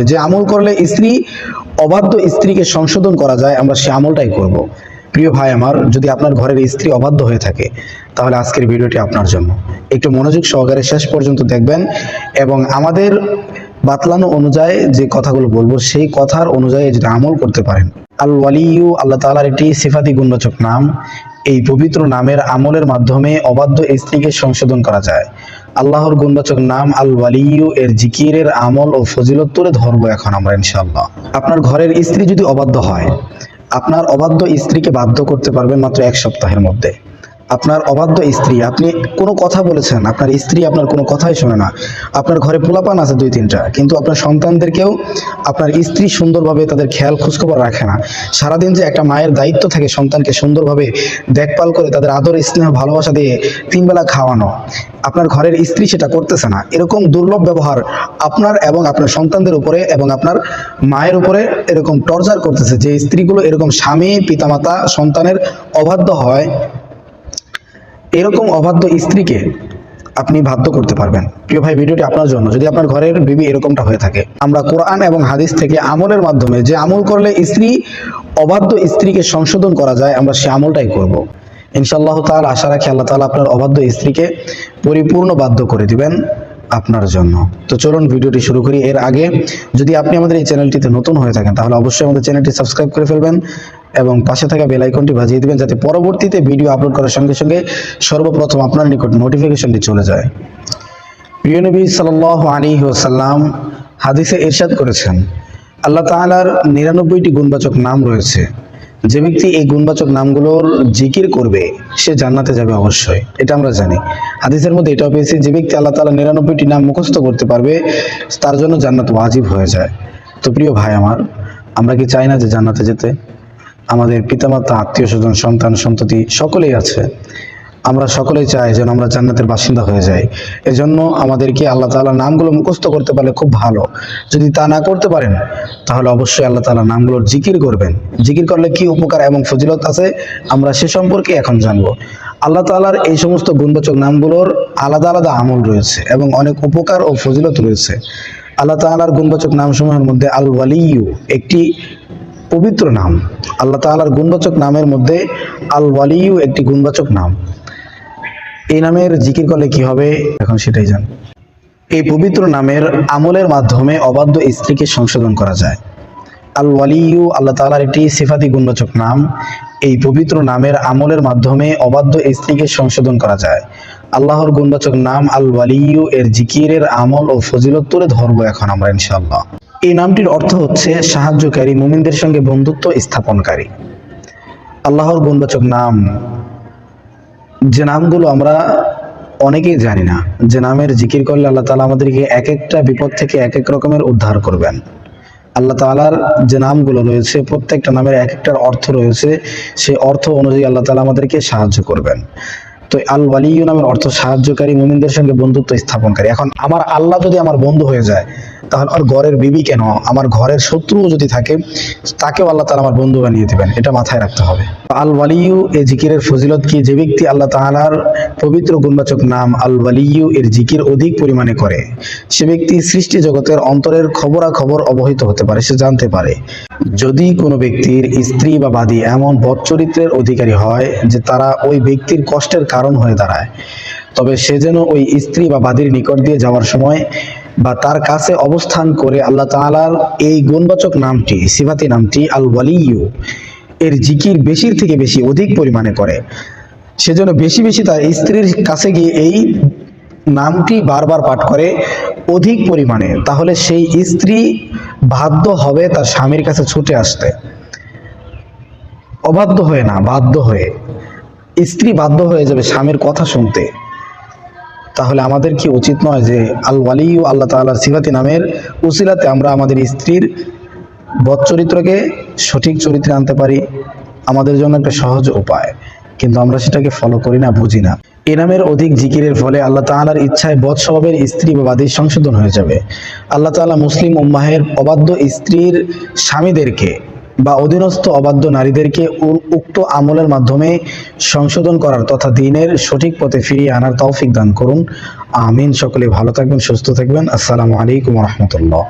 মাধ্যমে যে আমল করলে স্ত্রী, অবাধ্য স্ত্রীকে সংশোধন করা যায়, আমরা সে আমলটাই করব। প্রিয় ভাই আমার, যদি আপনার ঘরের স্ত্রী অবাধ্য হয়ে থাকে, তাহলে আজকের ভিডিওটি আপনার জন্য। একটু মনোযোগ সহকারে শেষ পর্যন্ত দেখবেন এবং আমাদের বাতলানো অনুযায়ী যে কথাগুলো বলব, সেই কথার অনুযায়ী যদি আমল করতে পারেন। আল ওয়ালিউ আল্লাহ তাআলার একটি সিফাতি গুণবাচক নাম। এই পবিত্র নামের আমলের মাধ্যমে অবাধ্য স্ত্রীকে সংশোধন করা যায়। আল্লাহর গুণবাচক নাম আল ওয়ালিউ এর জিকিরের আমল ও ফজিলত তুলে ধরবো এখন আমরা ইনশাল্লাহ আপনার ঘরের স্ত্রী যদি অবাধ্য হয়, আপনার অবাধ্য স্ত্রীকে বাধ্য করতে পারবেন মাত্র এক সপ্তাহের মধ্যে। আপনার অবাধ্য স্ত্রী, আপনি কোনো কথা বলেছেন, আপনার স্ত্রী আপনার কোনো কথাই শোনে না। আপনার ঘরে পোলাপান আছে দুই, তিনটা, কিন্তু আপনার সন্তানদেরকেও আপনার স্ত্রী সুন্দরভাবে তাদের খেয়াল খোঁজখবর রাখে না। সারাদিন যে একটা মায়ের দায়িত্ব থাকে সন্তানকে সুন্দরভাবে দেখভাল করে, তাদের আদর, স্নেহ, ভালোবাসা দিয়ে তিনবেলা খাওয়ানো, আপনার ঘরের স্ত্রী সেটা করতেছে না। এরকম দুর্লভ ব্যবহার আপনার এবং আপনার সন্তানদের উপরে এবং আপনার মায়ের উপরে এরকম টর্চার করতেছে যে স্ত্রীগুলো এরকম স্বামী, পিতামাতা, সন্তানের অবাধ্য হয় এরকম অবাধ্য স্ত্রীকে আপনি বাধ্য করতে পারবেন। প্রিয় ভাই, ভিডিওটি আপনার জন্য। যদি আপনার ঘরের বিবি এরকমটা হয়ে থাকে, আমরা কোরআন এবং হাদিস থেকে আমলের মাধ্যমে যে আমল করলে স্ত্রী, অবাধ্য স্ত্রীকে সংশোধন করা যায়, আমরা সে আমলটাই করব। ইনশাআল্লাহ তাআলা, আশা রাখি আল্লাহ তাআলা আপনার অবাধ্য স্ত্রীকে পরিপূর্ণ বাধ্য করে দিবেন আপনার জন্য। তো চলুন ভিডিওটি শুরু করি। এর আগে যদি আপনি আমাদের এই চ্যানেলটিতে নতুন হয়ে থাকেন, তাহলে অবশ্যই আমাদের চ্যানেলটি সাবস্ক্রাইব করে ফেলবেন এবং পাশে থাকা বেল আইকনটি বাজিয়ে দিবেন যাতে পরবর্তীতে ভিডিও আপলোড করার সঙ্গে সঙ্গে সর্বপ্রথম আপনার নিকট নোটিফিকেশনটি চলে যায়। প্রিয় নবী সাল্লাল্লাহু আলাইহি ওয়াসাল্লাম হাদিসে ইরশাদ করেছেন, আল্লাহ তাআলার নিরানব্বইটি গুণবাচক নাম রয়েছে। যে ব্যক্তি এই গুণবাচক নামগুলোর জিকির করবে, সে জান্নাতে যাবে অবশ্যই। এটা আমরা জানি। হাদিসের মধ্যে এটাও পেয়েছি, যে ব্যক্তি আল্লাহ তাআলা নিরানব্বইটি নাম মুখস্থ করতে পারবে, তার জন্য জান্নাত ওয়াজিব হয়ে যায়। তো প্রিয় ভাই আমার, আমরা কি চাই না যে জান্নাতে যেতে? আমাদের পিতামাতা, আত্মীয় স্বজন, সন্তান, সন্ততি সকলেই আছে। আমরা সকলেই চাই যেন আমরা জান্নাতের বাসিন্দা হয়ে যাই। এজন্য আমাদেরকে আল্লাহ তাআলার নামগুলো মুখস্থ করতে পারলে খুব ভালো। যদি তা না করতে পারেন, তাহলে অবশ্যই আল্লাহ তাআলার নামগুলোর জিকির করবেন। জিকির করলে কি উপকার এবং ফজিলত আছে, আমরা সে সম্পর্কে এখন জানব। আল্লাহ তাআলার এই সমস্ত গুণবাচক নামগুলোর আলাদা আলাদা আমল রয়েছে এবং অনেক উপকার ও ফজিলত রয়েছে। আল্লাহ তাআলার গুণবাচক নামসমূহের মধ্যে আল ওয়ালিয়ু একটি পবিত্র নাম। আল্লাহ তাআলার গুণবাচক নামের মধ্যে আল ওয়ালিউ একটি গুণবাচক নাম। এই নামের জিকির করলে কি হবে? এখন সেটাই জান। এই পবিত্র নামের আমলের মাধ্যমে অবাধ্য স্ত্রীকে সংশোধন করা যায়। আল ওয়ালিউ আল্লাহ তাআলার একটি সিফাতি গুণবাচক নাম। এই পবিত্র নামের আমলের মাধ্যমে অবাধ্য স্ত্রীকে সংশোধন করা যায়। আল্লাহর গুণবাচক নাম আল ওয়ালিয়ু এর জিকিরের আমল ও ফজিলত তুলে ধরবো এখন আমরা ইনশাআল্লাহ। এই নামটির অর্থ হচ্ছে সাহায্যকারী মুমিনদের সঙ্গে বন্ধুত্ব স্থাপনকারী। আল্লাহর গুণবাচক নাম। যে নামগুলো আমরা অনেকেই জানি না, যে নামের জিকির করলে আল্লাহ তাআলা আমাদেরকে এক একটা বিপদ থেকে এক এক রকমের উদ্ধার করবেন। আল্লাহ তাআলার যে নামগুলো রয়েছে, প্রত্যেকটা নামের এক একটার অর্থ রয়েছে সেই অর্থ অনুযায়ী আল্লাহ তাআলা আমাদেরকে সাহায্য করবেন। তো আল ওয়ালিয়ু নামের অর্থ সাহায্যকারী মুমিনদের সঙ্গে বন্ধুত্ব স্থাপনকারী। এখন আমার আল্লাহ যদি আমার বন্ধু হয়ে যায়, তাহলে আমার ঘরের বিবি কেন? আমার ঘরের শত্রুও যদি থাকে, তাকেও আল্লাহ তাআলা আমার বন্ধু বানিয়ে দিবেন। এটা মাথায় রাখতে হবে। আল ওয়ালিয়ু এই জিকিরের ফজিলত কি? যে ব্যক্তি আল্লাহ তাআলার পবিত্র গুণবাচক নাম আল ওয়ালিয়ু এর জিকির অধিক পরিমাণে করে, সে ব্যক্তি সৃষ্টি জগতের অন্তরের খবরাখবর অবহিত হতে পারে, সে জানতে পারে। যদি কোনো ব্যক্তির স্ত্রী বা বাদী এমন বদচরিত্রের অধিকারী হয় যে তারা ওই ব্যক্তির কষ্টের কারণ হয়ে দাঁড়ায়, তবে সে যেন ওই স্ত্রী বা বাদীর নিকট দিয়ে যাওয়ার সময় বা তার কাছে অবস্থান করে আল্লাহ তাআলার এই গুণবাচক নামটি, সিফাতি নামটি আল ওয়ালিয়ু এর জিকির বেশির থেকে বেশি অধিক পরিমাণে করে। সেজন্য বেশি বেশি তার স্ত্রীর কাছে গিয়ে এই নামটি বারবার পাঠ করে অধিক পরিমাণে, তাহলে সেই স্ত্রী বাধ্য হবে তার স্বামীর কাছে ছুটে আসতে। অবাধ্য হয়ে না, বাধ্য হয়ে। স্ত্রী বাধ্য হয়ে যাবে স্বামীর কথা শুনতে। তাহলে আমাদের কি উচিত নয় যে আল ওয়ালিউ আল্লাহ তাআলার সিফাতি নামের উসিলাতে আমরা আমাদের স্ত্রীর বৎ চরিত্রকে সঠিক চরিত্রে আনতে পারি? আমাদের জন্য একটা সহজ উপায়। কিন্তু আমরা সেটাকে ফলো করি না, বুঝি না। এ নামের অধিক জিকিরের ফলে আল্লাহ তাআলার ইচ্ছায় বদ স্বভাবের স্ত্রী বা বাদীর সংশোধন হয়ে যাবে। আল্লাহ তাআলা মুসলিম উম্মাহের অবাধ্য স্ত্রীর স্বামীদেরকে বা অধীনস্থ অবাধ্য নারীদেরকে উক্ত আমলের মাধ্যমে সংশোধন করার তথা দিনের সঠিক পথে ফিরিয়ে আনার তৌফিক দান করুন। আমিন। সকলে ভালো থাকবেন, সুস্থ থাকবেন। আসসালামু আলাইকুম রহমতুল্লাহ।